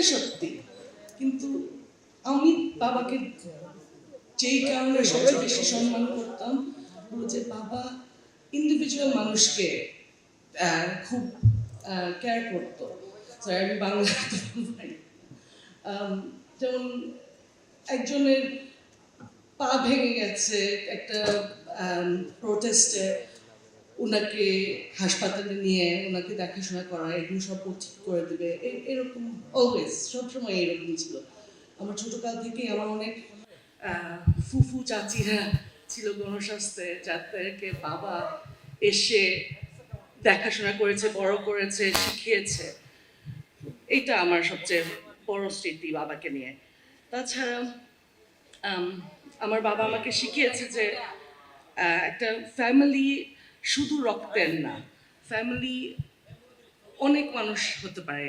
এটা সত্যি। কিন্তু আমি বাবাকে যেই কারণে সবচেয়ে বেশি সম্মান করতাম যে বাবা ইন্ডিভিজুয়াল মানুষকে খুব কেয়ার করতো। আমি বাংলা যেমন একজনের পা ভেঙে গেছে একটা প্রোটেস্টে ওনাকে হাসপাতালে নিয়ে ওনাকে দেখাশোনা করা এগুলো সব করে দেবে এরকম অলওয়েজ সবসময় এরকম ছিল। আমার ছোটকাল থেকেই আমার অনেক ফুফু চাচিরা ছিল গণস্বাস্থ্যে, যাদেরকে বাবা এসে দেখাশোনা করেছে, বড় করেছে, শিখিয়েছে। এটা আমার সবচেয়ে বড় স্মৃতি বাবাকে নিয়ে। তাছাড়া আমার বাবা আমাকে শিখিয়েছে যে একটা ফ্যামিলি শুধু রক্তের না ফ্যামিলি অনেক মানুষ হতে পারে।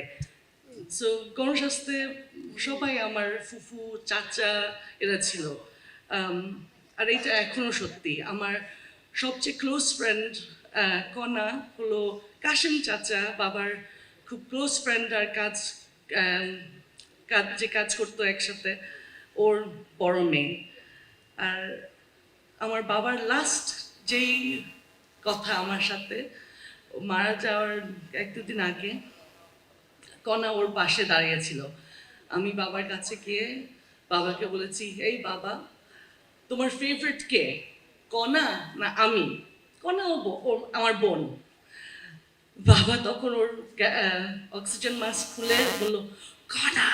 সো গণস্বাস্থ্যে সবাই আমার ফুফু, চাচা এরা ছিল। আর এটা এখনও সত্যি, আমার সবচেয়ে ক্লোজ ফ্রেন্ড কণা হলো কাশিম চাচা, বাবার খুব ক্লোজ ফ্রেন্ড আর কাজ কাজ, যে কাজ করতো একসাথে, ওর বড় মেয়ে। আর আমার বাবার লাস্ট যেই কথা আমার সাথে। মারা যাওয়ার এক দুদিন আগে কণা ওর পাশে দাঁড়িয়েছিল। আমি বাবার কাছে গিয়ে বাবাকে বলেছি, এই বাবা, তোমার ফেভারিট কে? কণা না আমি? কণা ও আমার বোন। বাবা তখন ওর অক্সিজেন মাস্ক খুলে বলল কণা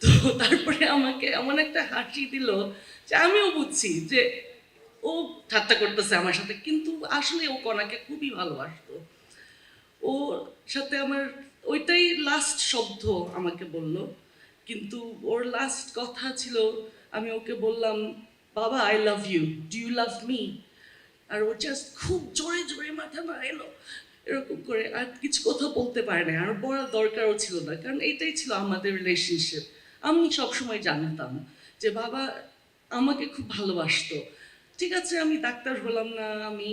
তো তারপরে আমাকে এমন একটা হাসি দিল যে আমিও বুঝছি যে ও ঠাট্টা করতেছে আমার সাথে, কিন্তু আসলে ও কণাকে খুবই ভালোবাসতো। ওর সাথে আমার, ওইটাই লাস্ট শব্দ আমাকে বলল। কিন্তু ওর লাস্ট কথা ছিল, আমি ওকে বললাম, বাবা I love you do you love me আর ও জাস্ট খুব জোরে জোরে মাথা নাড়াইলো, এরকম করে। আর কিছু কথা বলতে পারে না আর বলার দরকারও ছিল না, কারণ এইটাই ছিল আমাদের রিলেশনশিপ আমি সবসময় জানতাম যে বাবা আমাকে খুব ভালোবাসতো ঠিক আছে, আমি ডাক্তার হলাম না, আমি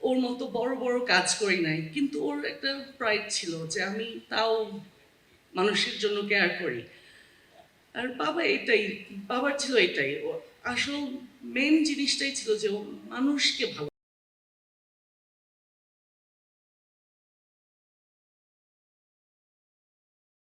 ওর মতো বড় বড় কাজ করি নাই। কিন্তু ওর একটা প্রাইড ছিল যে আমি তাও মানুষের জন্য কেয়ার করি। আর বাবা এটাই, বাবার ছিল এটাই। আসল মেন জিনিসটাই ছিল যে ও মানুষকে ভালো